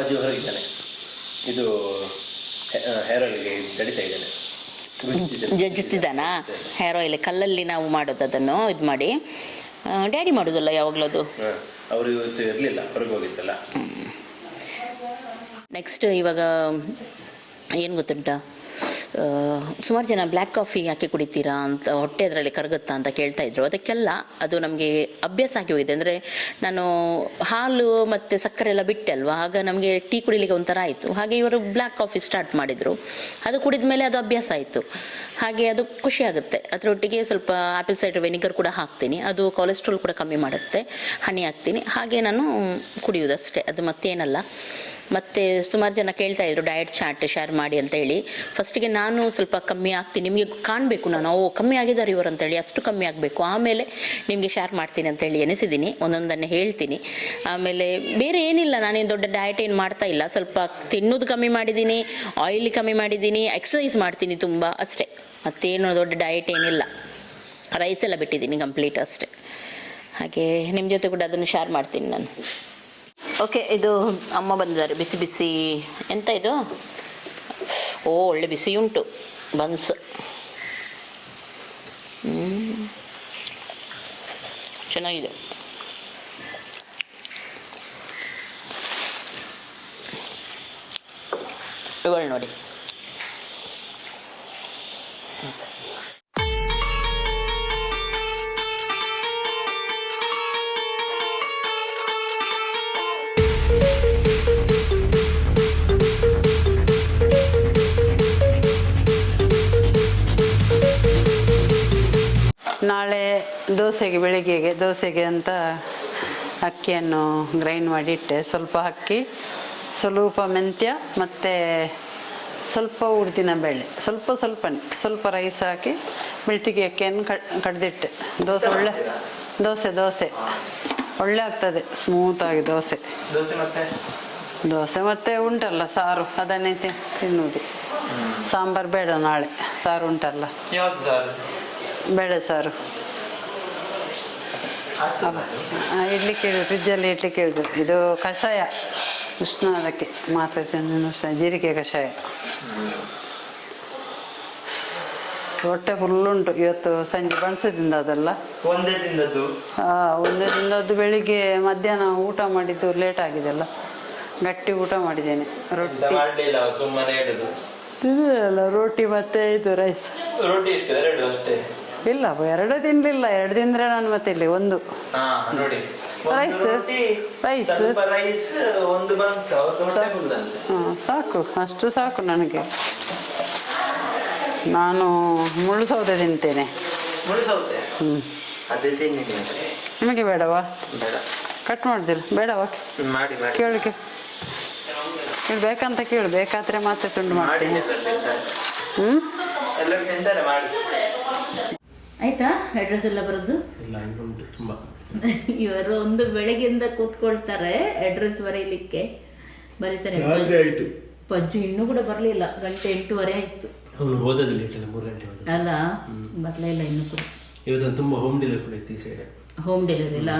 ಅಜ್ಜು ಹೊರಗಿದ್ದಾನೆ ಇದು ಹೇರ್ ಆಯಿಲ್ಗೆ ತಡಿತಾ ಇದ್ದಾನೆ. ಜಜ್ಜುತ್ತಿದ್ದಾನಾ ಹೇರ್ ಆಯಿಲ್ ಕಲ್ಲಲ್ಲಿ ನಾವು ಮಾಡೋದು ಅದನ್ನು ಇದು ಮಾಡಿ. ಡ್ಯಾಡಿ ಮಾಡೋದಲ್ಲ ಯಾವಾಗಲೂ ಅದು? ಅವರು ಇವತ್ತು ಇರಲಿಲ್ಲ ಹೊರಗೆ ಹೋಗಿದ್ದಲ್ಲ. ನೆಕ್ಸ್ಟ್ ಇವಾಗ ಏನು ಗೊತ್ತುಂಟ? ಸುಮಾರು ಜನ ಬ್ಲ್ಯಾಕ್ ಕಾಫಿ ಯಾಕೆ ಕುಡಿತೀರಾ ಅಂತ ಹೊಟ್ಟೆ ಅದರಲ್ಲಿ ಕರಗುತ್ತಾ ಅಂತ ಕೇಳ್ತಾ ಇದ್ರು. ಅದಕ್ಕೆಲ್ಲ ಅದು ನಮಗೆ ಅಭ್ಯಾಸ ಆಗಿ ಹೋಗಿದೆ. ಅಂದರೆ ನಾನು ಹಾಲು ಮತ್ತು ಸಕ್ಕರೆ ಎಲ್ಲ ಬಿಟ್ಟೆ ಅಲ್ವಾ? ಆಗ ನಮಗೆ ಟೀ ಕುಡಿಲಿಕ್ಕೆ ಒಂಥರ ಆಯಿತು. ಹಾಗೆ ಇವರು ಬ್ಲ್ಯಾಕ್ ಕಾಫಿ ಸ್ಟಾರ್ಟ್ ಮಾಡಿದರು. ಅದು ಕುಡಿದ ಮೇಲೆ ಅದು ಅಭ್ಯಾಸ ಆಯಿತು. ಹಾಗೆ ಅದು ಖುಷಿ ಆಗುತ್ತೆ. ಅದರೊಟ್ಟಿಗೆ ಸ್ವಲ್ಪ ಆಪಲ್ ಸೈಡರ್ ವೆನಿಗರ್ ಕೂಡ ಹಾಕ್ತೀನಿ. ಅದು ಕೊಲೆಸ್ಟ್ರಾಲ್ ಕೂಡ ಕಮ್ಮಿ ಮಾಡುತ್ತೆ. ಹನಿ ಹಾಕ್ತೀನಿ. ಹಾಗೆ ನಾನು ಕುಡಿಯೋದಷ್ಟೇ ಅದು ಮತ್ತೇನಲ್ಲ. ಮತ್ತು ಸುಮಾರು ಜನ ಕೇಳ್ತಾ ಇದ್ರು ಡಯಟ್ ಚಾರ್ಟ್ ಶೇರ್ ಮಾಡಿ ಅಂತ ಹೇಳಿ. ಫಸ್ಟಿಗೆ ನಾನು ಸ್ವಲ್ಪ ಕಮ್ಮಿ ಆಗ್ತೀನಿ. ನಿಮಗೆ ಕಾಣಬೇಕು ನಾನು. ಓ, ಕಮ್ಮಿ ಆಗಿದ್ದಾರೆ ಇವರು ಅಂತೇಳಿ ಅಷ್ಟು ಕಮ್ಮಿ ಆಗಬೇಕು. ಆಮೇಲೆ ನಿಮಗೆ ಶೇರ್ ಮಾಡ್ತೀನಿ ಅಂತೇಳಿ ಎನಿಸಿದ್ದೀನಿ ಒಂದೊಂದನ್ನು ಹೇಳ್ತೀನಿ. ಆಮೇಲೆ ಬೇರೆ ಏನಿಲ್ಲ. ನಾನೇನು ದೊಡ್ಡ ಡಯಟ್ ಏನು ಮಾಡ್ತಾ ಇಲ್ಲ. ಸ್ವಲ್ಪ ತಿನ್ನೋದು ಕಮ್ಮಿ ಮಾಡಿದ್ದೀನಿ ಆಯಿಲ್ ಕಮ್ಮಿ ಮಾಡಿದ್ದೀನಿ ಎಕ್ಸಸೈಸ್ ಮಾಡ್ತೀನಿ ತುಂಬ ಅಷ್ಟೇ. ಮತ್ತೇನು ದೊಡ್ಡ ಡಯಟ್ ಏನಿಲ್ಲ. ರೈಸ್ ಎಲ್ಲ ಬಿಟ್ಟಿದ್ದೀನಿ ಕಂಪ್ಲೀಟ್ ಅಷ್ಟೇ. ಹಾಗೆ ನಿಮ್ಮ ಜೊತೆ ಕೂಡ ಅದನ್ನು ಶೇರ್ ಮಾಡ್ತೀನಿ ನಾನು. ಓಕೆ ಇದು ಅಮ್ಮ ಬಂದಿದ್ದಾರೆ ಬಿಸಿ ಬಿಸಿ. ಎಂತ ಇದು? ಓ ಒಳ್ಳೆ ಬಿಸಿ ಉಂಟು ಬನ್ಸ್. ಚೆನ್ನಾಗಿದೆ. ಇವಳು ನೋಡಿ. ನಾಳೆ ದೋಸೆಗೆ ಬೆಳಿಗ್ಗೆಗೆ ದೋಸೆಗೆ ಅಂತ ಅಕ್ಕಿಯನ್ನು ಗ್ರೈಂಡ್ ಮಾಡಿ ಇಟ್ಟೆ ಸ್ವಲ್ಪ ಅಕ್ಕಿ ಸ್ವಲ್ಪ ಮೆಂತ್ಯ ಮತ್ತು ಸ್ವಲ್ಪ ಉದ್ದಿನ ಬೇಳೆ. ಸ್ವಲ್ಪ ಸ್ವಲ್ಪನೇ. ಸ್ವಲ್ಪ ರೈಸ್ ಹಾಕಿ ಬೆಳ್ತಿಗೆ ಅಕ್ಕಿಯನ್ನು ಕಡ್ದಿಟ್ಟೆ. ದೋಸೆ ಒಳ್ಳೆ ದೋಸೆ ದೋಸೆ. ಒಳ್ಳೆ ಆಗ್ತದೆ. ಸ್ಮೂತಾಗಿ ದೋಸೆ. ದೋಸೆ ಮತ್ತೆ? ದೋಸೆ ಮತ್ತೆ ಉಂಟಲ್ಲ ಸಾರು. ಅದನ್ನೇ ತಿನ್ನುವುದು. ಸಾಂಬಾರು ಬೇಡ ನಾಳೆ. ಸಾರು ಉಂಟಲ್ಲ. ಬೇಳೆ ಸಾರು. ಇಡ್ಲಿಕ್ಕೆ ಇಡು ಫ್ರಿಜ್ಜಲ್ಲಿ ಇಡ್ಲಿಕ್ಕೆ ಇಡುದು ಇದು ಕಷಾಯ. ಉಷ್ಣ ಅದಕ್ಕೆ ಮಾತಾಡ್ತೀನಿ ತಿಂದು ಉಷ್ಣ ಜೀರಿಗೆ ಕಷಾಯ. ಹೊಟ್ಟೆ ಫುಲ್ ಉಂಟು. ಇವತ್ತು ಸಂಜೆ ಬಣಸದಿಂದ ಅದೆಲ್ಲ. ಒಂದೇ ಆ, ಒಂದೇ ದಿನದ್ದು ಬೆಳಿಗ್ಗೆ ಮಧ್ಯಾಹ್ನ ಊಟ ಮಾಡಿದ್ದು ಲೇಟ್ ಆಗಿದೆಲ್ಲ ಗಟ್ಟಿ ಊಟ ಮಾಡಿದ್ದೇನೆ. ರೊಟ್ಟಿ. ತಿಂದಿರಲ್ಲ ಸುಮ್ಮನೆ ರೊಟ್ಟಿ ಮತ್ತೆ ಇದು ರೈಸ್ ರೊಟ್ಟಿ ಅಷ್ಟೇ. ಇಲ್ಲ ಎರಡು ತಿನ್ಲಿಲ್ಲ ಎರಡು ತಿಂದ್ರೆ ನಾನು ಮತ್ತೆ ಇಲ್ಲಿ ಒಂದು. ಹಾ ನೋಡಿ? ರೈಸ್ ಒಂದು ಬನ್ಸ್ ಅವತ್ತು ಹೊಟ್ಟೆ full ಅಂತೆ ಹಾಂ ಸಾಕು. ಅಷ್ಟು ಸಾಕು ನನಗೆ. ನಾನು ಮುಳ್ಳು ಸೌದೆ ತಿಂತೇನೆ. ಮುಳ್ಳು ಸೌತೆ ಹ್ಞೂ ಅದೇ ತಿನ್ನಿ ನೀವು ನಿಮಗೆ ಬೇಡವಾ? ಬೇಡ. ಕಟ್ ಮಾಡ್ದಿಲ್ಲ ಬೇಡವಾ? ಮಾಡಿ ಮಾಡಿ. ಕೇಳು ಕೇ ಕೇಳು ಬೇಕಂತ ಕೇಳು. ಬೇಕಾದ್ರೆ ಮಾತ್ರ ತುಂಡು ಮಾಡಿ ಮಾಡ್ತೀನಿ ಎಲ್ಲರೂ ತಿಂತಾರೆ. ಹ್ಞೂ ಎಲ್ಲರೂ ತಿಂತಾರೆ ಮಾಡಿ. ಆಯ್ತಾ? ಅಡ್ರೆಸ್ ಎಲ್ಲ ಬರೋದು? ಇವರು ಒಂದು ಬೆಳಗ್ಗೆಯಿಂದ ಕೂತ್ಕೊಳ್ತಾರೆ ಅಡ್ರೆಸ್ ಬರೀಲಿಕ್ಕೆ. ಬರೀತಾರೆ ಪಂಚು. ಇನ್ನೂ ಕೂಡ ಬರಲಿಲ್ಲ. ಗಂಟೆ ಎಂಟೂವರೆ ಆಯ್ತು. ಅವನು ಓದೋದಿಲ್ಲ ಮೂರು ಗಂಟೆ ಅಲ್ಲ? ಬರಲೇ ಇಲ್ಲ ಇನ್ನೂ ಕೂಡ. ಇವತ್ತು ತುಂಬ ಹೋಮ್ ಡೆಲಿವರಿ ಕೂಡ ಇತ್ತು ಈ ಸೈಡ್ ಹೋಮ್ ಡೆಲಿವರಿ ಇಲ್ಲ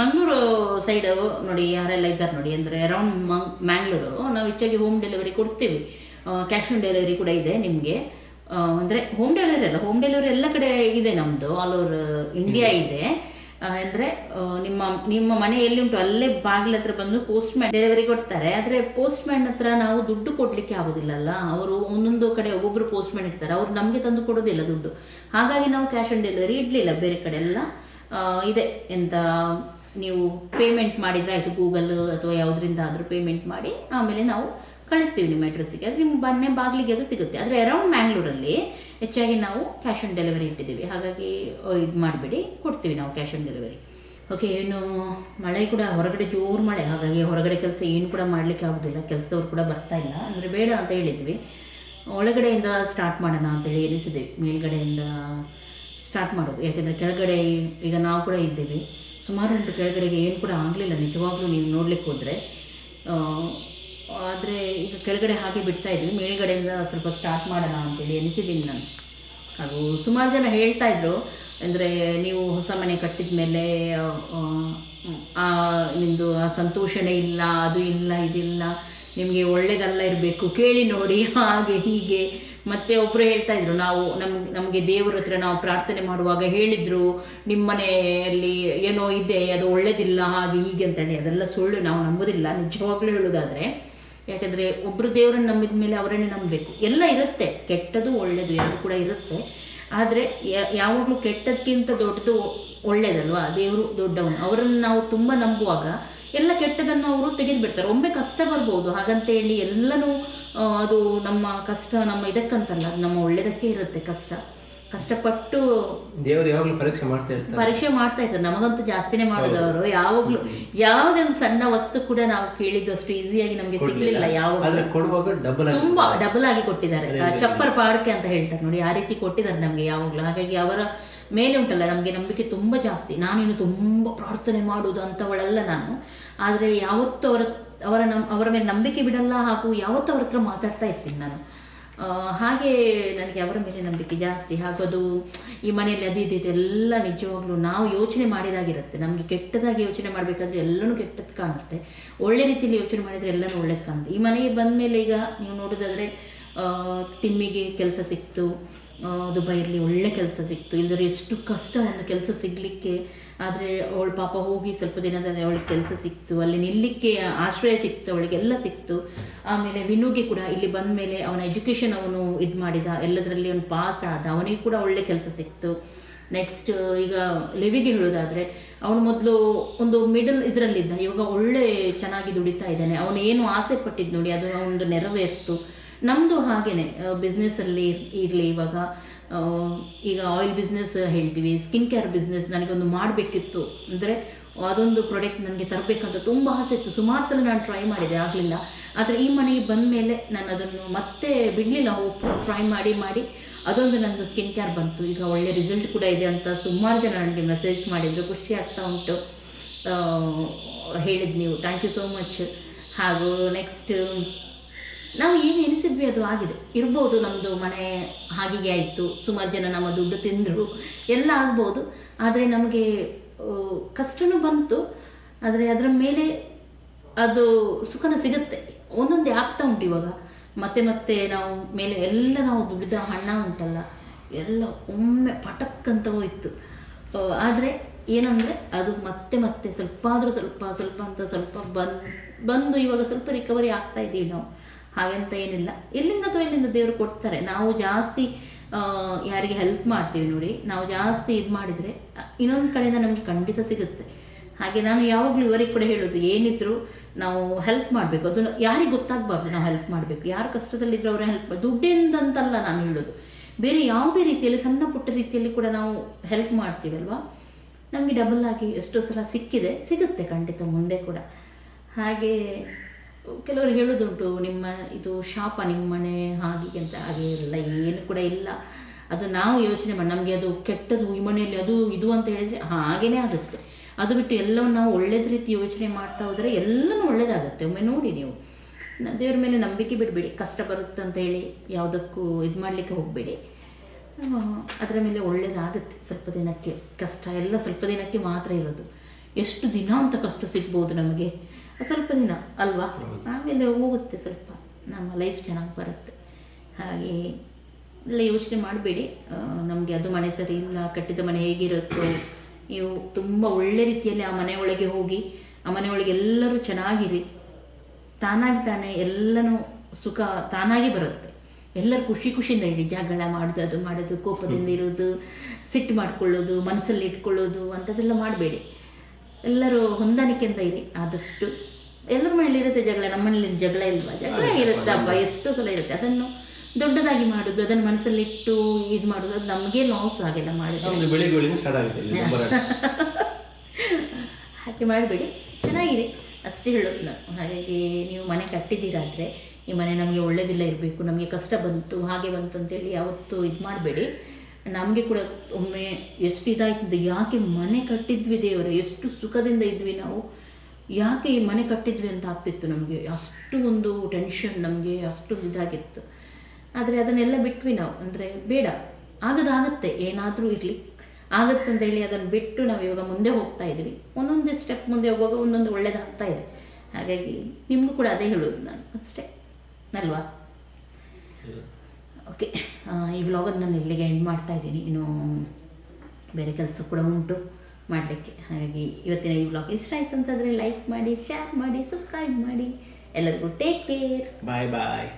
ಮಂಗಳೂರು ಸೈಡ್ ನೋಡಿ ಯಾರೆಲ್ಲ ಇದ್ದಾರೆ ನೋಡಿ ಅಂದರೆ ಅರೌಂಡ್ ಮಂಗ್ ಮ್ಯಾಂಗ್ಳೂರು ನಾವು ಹೆಚ್ಚಾಗಿ ಹೋಮ್ ಡೆಲಿವರಿ ಕೊಡ್ತೀವಿ. ಕ್ಯಾಶ್ ಆನ್ ಡೆಲಿವರಿ ಕೂಡ ಇದೆ ನಿಮಗೆ. ಅಂದರೆ ಹೋಮ್ ಡೆಲಿವರಿ ಅಲ್ಲ ಹೋಮ್ ಡೆಲಿವರಿ ಎಲ್ಲ ಕಡೆ ಇದೆ ನಮ್ಮದು ಆಲ್ ಓವರ್ ಇಂಡಿಯಾ ಇದೆ. ಅಂದರೆ ನಿಮ್ಮ ನಿಮ್ಮ ಮನೆ ಎಲ್ಲಿ ಉಂಟು ಅಲ್ಲೇ ಬಾಗಿಲ ಹತ್ರ ಬಂದು ಪೋಸ್ಟ್ ಮ್ಯಾನ್ ಡೆಲಿವರಿ ಕೊಡ್ತಾರೆ. ಆದರೆ ಪೋಸ್ಟ್ ಮ್ಯಾನ್ ಹತ್ರ ನಾವು ದುಡ್ಡು ಕೊಡ್ಲಿಕ್ಕೆ ಆಗೋದಿಲ್ಲಲ್ಲ ಅವರು ಒಂದೊಂದು ಕಡೆ ಒಬ್ಬೊಬ್ರು ಪೋಸ್ಟ್ ಮ್ಯಾನ್ ಇರ್ತಾರೆ ಅವ್ರು ನಮಗೆ ತಂದು ಕೊಡೋದಿಲ್ಲ ದುಡ್ಡು. ಹಾಗಾಗಿ ನಾವು ಕ್ಯಾಶ್ ಆನ್ ಡೆಲಿವರಿ ಇಡ್ಲಿಲ್ಲ. ಬೇರೆ ಕಡೆ ಎಲ್ಲ ಇದೆ. ಎಂತ ನೀವು ಪೇಮೆಂಟ್ ಮಾಡಿದ್ರೆ ಆಯ್ತು ಗೂಗಲ್ ಅಥವಾ ಯಾವುದರಿಂದ ಆದರೂ ಪೇಮೆಂಟ್ ಮಾಡಿ ಆಮೇಲೆ ನಾವು ಕಳಿಸ್ತೀವಿ ನಿಮ್ಮ ಅಡ್ರೆಸ್ಸಿಗೆ ಅದು ನಿಮ್ಮ ಮನೆ ಬಾಗಿಲಿಗೆ ಅದು ಸಿಗುತ್ತೆ. ಆದರೆ ಅರೌಂಡ್ ಮ್ಯಾಂಗ್ಳೂರಲ್ಲಿ ಹೆಚ್ಚಾಗಿ ನಾವು ಕ್ಯಾಶ್ ಆನ್ ಡೆಲಿವರಿ ಇಟ್ಟಿದ್ದೀವಿ. ಹಾಗಾಗಿ ಇದು ಮಾಡಬೇಡಿ. ಕೊಡ್ತೀವಿ ನಾವು ಕ್ಯಾಶ್ ಆನ್ ಡೆಲಿವರಿ ಓಕೆ ಏನು ಮಳೆ ಕೂಡ ಹೊರಗಡೆ ಜೋರು ಮಳೆ. ಹಾಗಾಗಿ ಹೊರಗಡೆ ಕೆಲಸ ಏನು ಕೂಡ ಮಾಡಲಿಕ್ಕೆ ಆಗೋದಿಲ್ಲ. ಕೆಲಸದವ್ರು ಕೂಡ ಬರ್ತಾ ಇಲ್ಲ. ಅಂದರೆ ಬೇಡ ಅಂತ ಹೇಳಿದ್ವಿ. ಒಳಗಡೆಯಿಂದ ಸ್ಟಾರ್ಟ್ ಮಾಡೋಣ ಅಂತೇಳಿ ಎನಿಸಿದೆ ಮೇಲ್ಗಡೆಯಿಂದ ಸ್ಟಾರ್ಟ್ ಮಾಡೋದು. ಯಾಕೆಂದರೆ ಕೆಳಗಡೆ ಈಗ ನಾವು ಕೂಡ ಇದ್ದೀವಿ. ಸುಮಾರು ಉಂಟು ಕೆಳಗಡೆಗೆ ಏನು ಕೂಡ ಆಗಲಿಲ್ಲ. ನಿಜವಾಗ್ಲೂ ನೀವು ನೋಡಲಿಕ್ಕೆ ಹೋದರೆ ಆದರೆ ಈಗ ಕೆಳಗಡೆ ಹಾಗೆ ಬಿಡ್ತಾ ಇದ್ವಿ. ಮೇಲ್ಗಡೆಯಿಂದ ಸ್ವಲ್ಪ ಸ್ಟಾರ್ಟ್ ಮಾಡೋಣ ಅಂತೇಳಿ ಅನಿಸಿದ್ದೀನಿ ನಾನು. ಹಾಗೂ ಸುಮಾರು ಜನ ಹೇಳ್ತಾ ಇದ್ರು. ಅಂದರೆ ನೀವು ಹೊಸ ಮನೆ ಕಟ್ಟಿದ ಮೇಲೆ ನಿಮ್ಮದು ಆ ಸಂತೋಷನೇ ಇಲ್ಲ, ಅದು ಇಲ್ಲ, ಇದಿಲ್ಲ, ನಿಮಗೆ ಒಳ್ಳೇದಲ್ಲ ಇರಬೇಕು, ಕೇಳಿ ನೋಡಿ, ಹಾಗೆ, ಹೀಗೆ. ಮತ್ತೆ ಒಬ್ಬರು ಹೇಳ್ತಾ ಇದ್ರು, ನಾವು ನಮ್ಗೆ ನಮಗೆ ದೇವರ ಹತ್ರ ನಾವು ಪ್ರಾರ್ಥನೆ ಮಾಡುವಾಗ ಹೇಳಿದ್ರು ನಿಮ್ಮ ಮನೆಯಲ್ಲಿ ಏನೋ ಇದೆ, ಅದು ಒಳ್ಳೇದಿಲ್ಲ, ಹಾಗೆ, ಹೀಗೆ ಅಂತೇಳಿ. ಅದೆಲ್ಲ ಸುಳ್ಳು ನಾವು ನಂಬೋದಿಲ್ಲ. ನಿಜವಾಗ್ಲೂ ಹೇಳೋದಾದ್ರೆ ಯಾಕಂದ್ರೆ ಒಬ್ರು ದೇವರನ್ನ ನಂಬಿದ ಮೇಲೆ ಅವರನ್ನೇ ನಂಬಬೇಕು. ಎಲ್ಲ ಇರುತ್ತೆ. ಕೆಟ್ಟದು ಒಳ್ಳೇದು ಎರಡು ಕೂಡ ಇರುತ್ತೆ. ಆದರೆ ಯಾವಾಗಲೂ ಕೆಟ್ಟದಕ್ಕಿಂತ ದೊಡ್ಡದು ಒಳ್ಳೇದಲ್ವಾ? ದೇವರು ದೊಡ್ಡವನು. ಅವರನ್ನು ನಾವು ತುಂಬ ನಂಬುವಾಗ ಎಲ್ಲ ಕೆಟ್ಟದನ್ನು ಅವರು ತೆಗೆದು ಬಿಡ್ತಾರೆ ಒಮ್ಮೆ ಕಷ್ಟ ಬರ್ಬೋದು. ಹಾಗಂತ ಹೇಳಿ ಎಲ್ಲನೂ ಅದು ನಮ್ಮ ಕಷ್ಟ, ನಮ್ಮ ಇದಕ್ಕಂತಲ್ಲ. ಅದು ನಮ್ಮ ಒಳ್ಳೇದಕ್ಕೆ ಇರುತ್ತೆ ಕಷ್ಟ. ಕಷ್ಟಪಟ್ಟು ದೇವರು ಯಾವಾಗಲೂ ಪರೀಕ್ಷೆ ಮಾಡ್ತಾ ಇರ್ತಾರೆ. ಪರೀಕ್ಷೆ ಮಾಡ್ತಾ ಇರ್ತಾರೆ. ನಮಗಂತೂ ಜಾಸ್ತಿನೇ ಮಾಡೋದವರು ಯಾವಾಗ್ಲೂ ಯಾವುದೊಂದು ಸಣ್ಣ ವಸ್ತು ಕೂಡ ನಾವು ಕೇಳಿದ್ದು ಅಷ್ಟು ಈಸಿಯಾಗಿ ನಮಗೆ ಸಿಗ್ಲಿಲ್ಲ ಯಾವಾಗ. ತುಂಬಾ ಡಬಲ್ ಆಗಿ ಕೊಟ್ಟಿದ್ದಾರೆ. ಚಪ್ಪರ್ ಪಾಡಕ್ಕೆ ಅಂತ ಹೇಳ್ತಾರೆ ನೋಡಿ ಆ ರೀತಿ ಕೊಟ್ಟಿದ್ದಾರೆ ನಮಗೆ ಯಾವಾಗಲೂ. ಹಾಗಾಗಿ ಅವರ ಮೇಲೆ ಉಂಟಲ್ಲ ನಮಗೆ ನಂಬಿಕೆ ತುಂಬ ಜಾಸ್ತಿ. ನಾನಿನ್ನು ತುಂಬ ಪ್ರಾರ್ಥನೆ ಮಾಡುವುದು ಅಂತವಳಲ್ಲ ನಾನು. ಆದರೆ ಯಾವತ್ತೂ ಅವರ ಅವರ ನಮ್ ಅವರ ಮೇಲೆ ನಂಬಿಕೆ ಬಿಡಲ್ಲ ಹಾಗೂ ಯಾವತ್ತೂ ಅವ್ರ ಹತ್ರ ಮಾತಾಡ್ತಾ ಇರ್ತೀನಿ ನಾನು. ಹಾಗೆ ನನಗೆ ಅವರ ಮೇಲೆ ನಂಬಿಕೆ ಜಾಸ್ತಿ. ಹಾಗೂ ಅದು ಈ ಮನೆಯಲ್ಲಿ ಅದು ಇದೆ ಎಲ್ಲ ನಿಜವಾಗ್ಲೂ ನಾವು ಯೋಚನೆ ಮಾಡಿದಾಗಿರುತ್ತೆ. ನಮಗೆ ಕೆಟ್ಟದಾಗಿ ಯೋಚನೆ ಮಾಡಬೇಕಾದ್ರೆ ಎಲ್ಲನೂ ಕೆಟ್ಟದ್ದು ಕಾಣುತ್ತೆ. ಒಳ್ಳೆ ರೀತಿಯಲ್ಲಿ ಯೋಚನೆ ಮಾಡಿದರೆ ಎಲ್ಲನೂ ಒಳ್ಳೇದು ಕಾಣುತ್ತೆ. ಈ ಮನೆಗೆ ಬಂದ ಮೇಲೆ ಈಗ ನೀವು ನೋಡೋದಾದರೆ ತಿಮ್ಮಿಗೆ ಕೆಲಸ ಸಿಕ್ತು. ದುಬೈಯಲ್ಲಿ ಒಳ್ಳೆ ಕೆಲಸ ಸಿಕ್ತು. ಇಲ್ಲದ್ರೆ ಎಷ್ಟು ಕಷ್ಟ ಒಂದು ಕೆಲಸ ಸಿಗಲಿಕ್ಕೆ ಆದರೆ ಅವಳ ಪಾಪ ಹೋಗಿ ಸ್ವಲ್ಪ ದಿನದಲ್ಲಿ ಅವಳಿಗೆ ಕೆಲಸ ಸಿಕ್ತು, ಅಲ್ಲಿ ನಿಲ್ಲಿಕ್ಕೆ ಆಶ್ರಯ ಸಿಕ್ತು, ಅವಳಿಗೆಲ್ಲ ಸಿಕ್ತು. ಆಮೇಲೆ ವಿನುಗೆ ಕೂಡ ಇಲ್ಲಿ ಬಂದ ಮೇಲೆ ಅವನ ಎಜುಕೇಷನ್ ಅವನು ಇದು ಮಾಡಿದ, ಎಲ್ಲದರಲ್ಲಿ ಅವನು ಪಾಸ್ ಆದ, ಅವನಿಗೆ ಕೂಡ ಒಳ್ಳೆ ಕೆಲಸ ಸಿಕ್ತು. ನೆಕ್ಸ್ಟ್ ಈಗ ಲಿವಿಗೆ ಹೇಳೋದಾದರೆ, ಅವನು ಮೊದಲು ಒಂದು ಮಿಡಲ್ ಇದರಲ್ಲಿದ್ದ, ಇವಾಗ ಒಳ್ಳೆ ಚೆನ್ನಾಗಿ ದುಡಿತಾ ಇದ್ದಾನೆ. ಅವನು ಏನು ಆಸೆ ಪಟ್ಟಿದ್ದು ನೋಡಿ, ಅದು ಅವನದು ನೆರವೇರ್ತು. ನಮ್ಮದು ಹಾಗೇನೆ ಬಿಸ್ನೆಸ್ಸಲ್ಲಿ ಇರಲಿ ಇವಾಗ. ಈಗ ಆಯಿಲ್ ಬಿಸ್ನೆಸ್ ಹೇಳ್ತೀವಿ ಸ್ಕಿನ್ ಕೇರ್ ಬಿಸ್ನೆಸ್ ನನಗೊಂದು ಮಾಡಬೇಕಿತ್ತು. ಅಂದರೆ ಅದೊಂದು ಪ್ರಾಡಕ್ಟ್ ನನಗೆ ತರಬೇಕಂತ ತುಂಬ ಆಸೆ ಇತ್ತು. ಸುಮಾರು ಸಲ ನಾನು ಟ್ರೈ ಮಾಡಿದೆ, ಆಗಲಿಲ್ಲ. ಆದರೆ ಈ ಮನೆಗೆ ಬಂದ ಮೇಲೆ ನಾನು ಅದನ್ನು ಮತ್ತೆ ಬಿಡಲಿಲ್ಲ. ಹೋಪ್ ಟ್ರೈ ಮಾಡಿ ಮಾಡಿ ಅದೊಂದು ನನ್ನದು ಸ್ಕಿನ್ ಕೇರ್ ಬಂತು. ಈಗ ಒಳ್ಳೆ ರಿಸಲ್ಟ್ ಕೂಡ ಇದೆ ಅಂತ ಸುಮಾರು ಜನ ನನಗೆ ಮೆಸೇಜ್ ಮಾಡಿದರು. ಖುಷಿ ಆಗ್ತಾ ಉಂಟು. ಹೇಳಿದ್ ನೀವು. ಥ್ಯಾಂಕ್ ಯು ಸೋ ಮಚ್ ಹಾಗೂ ನೆಕ್ಸ್ಟ್ ನಾವು ಏನು ಎನಿಸಿದ್ವಿ ಅದು ಆಗಿದೆ. ಇರ್ಬೋದು ನಮ್ಮದು ಮನೆ ಹಾಗೆ ಆಯಿತು. ಸುಮಾರು ಜನ ನಮ್ಮ ದುಡ್ಡು ತಿಂದರು. ಎಲ್ಲ ಆಗ್ಬೋದು. ಆದರೆ ನಮಗೆ ಕಷ್ಟನೂ ಬಂತು. ಆದರೆ ಅದರ ಮೇಲೆ ಅದು ಸುಖನ ಸಿಗುತ್ತೆ. ಒಂದೊಂದೇ ಆಗ್ತಾ ಉಂಟು ಇವಾಗ. ಮತ್ತೆ ಮತ್ತೆ ನಾವು ಮೇಲೆ ಎಲ್ಲ ನಾವು ದುಡಿದ ಹಣ ಉಂಟಲ್ಲ. ಎಲ್ಲ ಒಮ್ಮೆ ಪಟಕ್ ಅಂತ ಹೋಯ್ತು. ಆದರೆ ಏನಂದರೆ ಅದು ಮತ್ತೆ ಮತ್ತೆ ಸ್ವಲ್ಪ ಆದರೂ ಸ್ವಲ್ಪ ಸ್ವಲ್ಪ ಅಂತ ಸ್ವಲ್ಪ ಬಂದು ಬಂದು ಇವಾಗ ಸ್ವಲ್ಪ ರಿಕವರಿ ಆಗ್ತಾ ಇದ್ದೀವಿ ನಾವು. ಹಾಗಂತ ಏನಿಲ್ಲ. ಎಲ್ಲಿಂದ ಅಥವಾ ಎಲ್ಲಿಂದ ದೇವರು ಕೊಡ್ತಾರೆ? ನಾವು ಜಾಸ್ತಿ ಯಾರಿಗೆ ಹೆಲ್ಪ್ ಮಾಡ್ತೀವಿ ನೋಡಿ, ನಾವು ಜಾಸ್ತಿ ಇದು ಮಾಡಿದರೆ ಇನ್ನೊಂದು ಕಡೆಯಿಂದ ನಮಗೆ ಖಂಡಿತ ಸಿಗುತ್ತೆ. ಹಾಗೆ ನಾನು ಯಾವಾಗಲೂ ಇವರಿಗೆ ಕೂಡ ಹೇಳೋದು, ಏನಿದ್ರು ನಾವು ಹೆಲ್ಪ್ ಮಾಡಬೇಕು. ಅದು ಯಾರಿಗೆ ಗೊತ್ತಾಗಬಾರ್ದು ನಾವು ಹೆಲ್ಪ್ ಮಾಡಬೇಕು. ಯಾರು ಕಷ್ಟದಲ್ಲಿದ್ದರೂ ಅವರೇ ಹೆಲ್ಪ್ ದುಡ್ಡಿಂದಂತಲ್ಲ ನಾನು ಹೇಳೋದು. ಬೇರೆ ಯಾವುದೇ ರೀತಿಯಲ್ಲಿ, ಸಣ್ಣ ಪುಟ್ಟ ರೀತಿಯಲ್ಲಿ ಕೂಡ ನಾವು ಹೆಲ್ಪ್ ಮಾಡ್ತೀವಲ್ವಾ? ನಮಗೆ ಡಬಲ್ ಆಗಿ ಎಷ್ಟೋ ಸಲ ಸಿಕ್ಕಿದೆ, ಸಿಗುತ್ತೆ ಖಂಡಿತ ಮುಂದೆ ಕೂಡ. ಹಾಗೆ ಕೆಲವರು ಹೇಳೋದುಂಟು, ನಿಮ್ಮ ಇದು ಶಾಪ ನಿಮ್ಮ ಮನೆ ಹಾಗೆ ಅಂತ, ಹಾಗೆ ಇಲ್ಲ ಏನು ಕೂಡ ಇಲ್ಲ. ಅದು ನಾವು ಯೋಚನೆ ಮಾಡಿ, ನಮಗೆ ಅದು ಕೆಟ್ಟದ್ದು ಈ ಮನೆಯಲ್ಲಿ ಅದು ಇದು ಅಂತ ಹೇಳಿದರೆ ಹಾಗೇನೇ ಆಗುತ್ತೆ. ಅದು ಬಿಟ್ಟು ಎಲ್ಲವನ್ನು ನಾವು ಒಳ್ಳೇದು ರೀತಿ ಯೋಚನೆ ಮಾಡ್ತಾ ಹೋದರೆ ಎಲ್ಲನೂ ಒಳ್ಳೇದಾಗುತ್ತೆ. ಒಮ್ಮೆ ನೋಡಿ ನೀವು. ದೇವ್ರ ಮೇಲೆ ನಂಬಿಕೆ ಬಿಡಬೇಡಿ. ಕಷ್ಟ ಬರುತ್ತೆ ಅಂತ ಹೇಳಿ ಯಾವುದಕ್ಕೂ ಇದು ಮಾಡಲಿಕ್ಕೆ ಹೋಗಬೇಡಿ. ಅದರ ಮೇಲೆ ಒಳ್ಳೇದಾಗುತ್ತೆ. ಸ್ವಲ್ಪ ದಿನಕ್ಕೆ ಕಷ್ಟ, ಎಲ್ಲ ಸ್ವಲ್ಪ ದಿನಕ್ಕೆ ಮಾತ್ರ ಇರೋದು. ಎಷ್ಟು ದಿನ ಅಂತ ಕಷ್ಟ ಸಿಗ್ಬೋದು ನಮಗೆ. ಸ್ವಲ್ಪ ದಿನ ಅಲ್ವಾ ಆಮೇಲೆ ಹೋಗುತ್ತೆ ಸ್ವಲ್ಪ. ನಮ್ಮ ಲೈಫ್ ಚೆನ್ನಾಗಿ ಬರುತ್ತೆ. ಹಾಗೆ ಎಲ್ಲ ಯೋಚನೆ ಮಾಡಬೇಡಿ. ನಮಗೆ ಅದು ಮನೆ ಸರಿ ಇಲ್ಲ ಕಟ್ಟಿದ ಮನೆ ಹೇಗಿರುತ್ತೋ ನೀವು ತುಂಬ ಒಳ್ಳೆ ರೀತಿಯಲ್ಲಿ ಆ ಮನೆಯೊಳಗೆ ಹೋಗಿ ಆ ಮನೆಯೊಳಗೆ ಎಲ್ಲರೂ ಚೆನ್ನಾಗಿರಿ. ತಾನಾಗಿ ತಾನೇ ಎಲ್ಲನೂ ಸುಖ ತಾನಾಗಿ ಬರುತ್ತೆ. ಎಲ್ಲರೂ ಖುಷಿ ಖುಷಿಯಿಂದ ಇರಿ. ಜಗಳ ಮಾಡೋದು ಅದು ಮಾಡೋದು ಕೋಪದಿಂದ ಇರೋದು ಸಿಟ್ಟು ಮಾಡ್ಕೊಳ್ಳೋದು ಮನಸ್ಸಲ್ಲಿ ಇಟ್ಕೊಳ್ಳೋದು ಅಂಥದ್ದೆಲ್ಲ ಮಾಡಬೇಡಿ. ಎಲ್ಲರೂ ಹೊಂದಾಣಿಕೆಯಿಂದ ಇರಿ ಆದಷ್ಟು ಎಲ್ಲರ ಮನೇಲಿ ಇರುತ್ತೆ ಜಗಳ ನಮ್ಮ ಮನೇಲಿ ಜಗಳ ಇಲ್ವಾ? ಜಗಳ ಇರುತ್ತಪ್ಪ ಎಷ್ಟು ಸಲ ಇರುತ್ತೆ. ಅದನ್ನು ದೊಡ್ಡದಾಗಿ ಮಾಡುದು ಅದನ್ನ ಮನಸ್ಸಲ್ಲಿಟ್ಟು ಇದು ಮಾಡುದು ಅದು ನಮಗೆ ಲಾಸ್ ಆಗಿಲ್ಲ ಮಾಡಿದ್ರೆ. ಹಾಗೆ ಮಾಡಬೇಡಿ. ಚೆನ್ನಾಗಿದೆ. ಅಷ್ಟೇ ಹೇಳೋದು ನಾನು. ಹಾಗಾಗಿ ನೀವು ಮನೆ ಕಟ್ಟಿದ್ದೀರಾದ್ರೆ ಈ ಮನೆ ನಮಗೆ ಒಳ್ಳೇದಿಲ್ಲ ಇರಬೇಕು ನಮಗೆ ಕಷ್ಟ ಬಂತು ಹಾಗೆ ಬಂತು ಅಂತೇಳಿ ಯಾವತ್ತೂ ಇದು ಮಾಡಬೇಡಿ ನಮಗೆ ಕೂಡ ಒಮ್ಮೆ ಎಷ್ಟು ಇದಾಯ್ತು ಯಾಕೆ ಮನೆ ಕಟ್ಟಿದ್ವಿ ದೇವರ, ಎಷ್ಟು ಸುಖದಿಂದ ಇದ್ವಿ ನಾವು, ಯಾಕೆ ಈ ಮನೆ ಕಟ್ಟಿದ್ವಿ ಅಂತ ಆಗ್ತಿತ್ತು ನಮಗೆ. ಅಷ್ಟು ಒಂದು ಟೆನ್ಷನ್ ನಮಗೆ, ಅಷ್ಟು ಇದಾಗಿತ್ತು. ಆದರೆ ಅದನ್ನೆಲ್ಲ ಬಿಟ್ವಿ ನಾವು, ಅಂದರೆ ಬೇಡ. ಆಗದಾಗತ್ತೆ ಏನಾದರೂ ಇರಲಿ. ಆಗತ್ತೆ ಅಂತ ಹೇಳಿ ಅದನ್ನು ಬಿಟ್ಟು ನಾವು ಇವಾಗ ಮುಂದೆ ಹೋಗ್ತಾ ಇದ್ವಿ. ಒಂದೊಂದೇ ಸ್ಟೆಪ್ ಮುಂದೆ ಹೋಗುವಾಗ ಒಂದೊಂದು ಒಳ್ಳೇದಾಗ್ತಾ ಇದೆ. ಹಾಗಾಗಿ ನಿಮಗೂ ಕೂಡ ಅದೇ ಹೇಳೋದು ನಾನು, ಅಷ್ಟೇ. ಅಲ್ವಾ? ಓಕೆ ಈ ವ್ಲಾಗನ್ನು ನಾನು ಇಲ್ಲಿಗೆ ಎಂಡ್ ಮಾಡ್ತಾ ಇದ್ದೀನಿ. ಇನ್ನು ಬೇರೆ ಕೆಲಸ ಕೂಡ ಉಂಟು ಮಾಡಲಿಕ್ಕೆ. ಹಾಗಾಗಿ ಇವತ್ತಿನ ಈ ವ್ಲಾಗ್ ಇಷ್ಟ ಆಯ್ತು ಅಂತಂದರೆ ಲೈಕ್ ಮಾಡಿ ಶೇರ್ ಮಾಡಿ ಸಬ್ಸ್ಕ್ರೈಬ್ ಮಾಡಿ. ಎಲ್ಲರಿಗೂ ಟೇಕ್ ಕೇರ್ ಬಾಯ್ ಬಾಯ್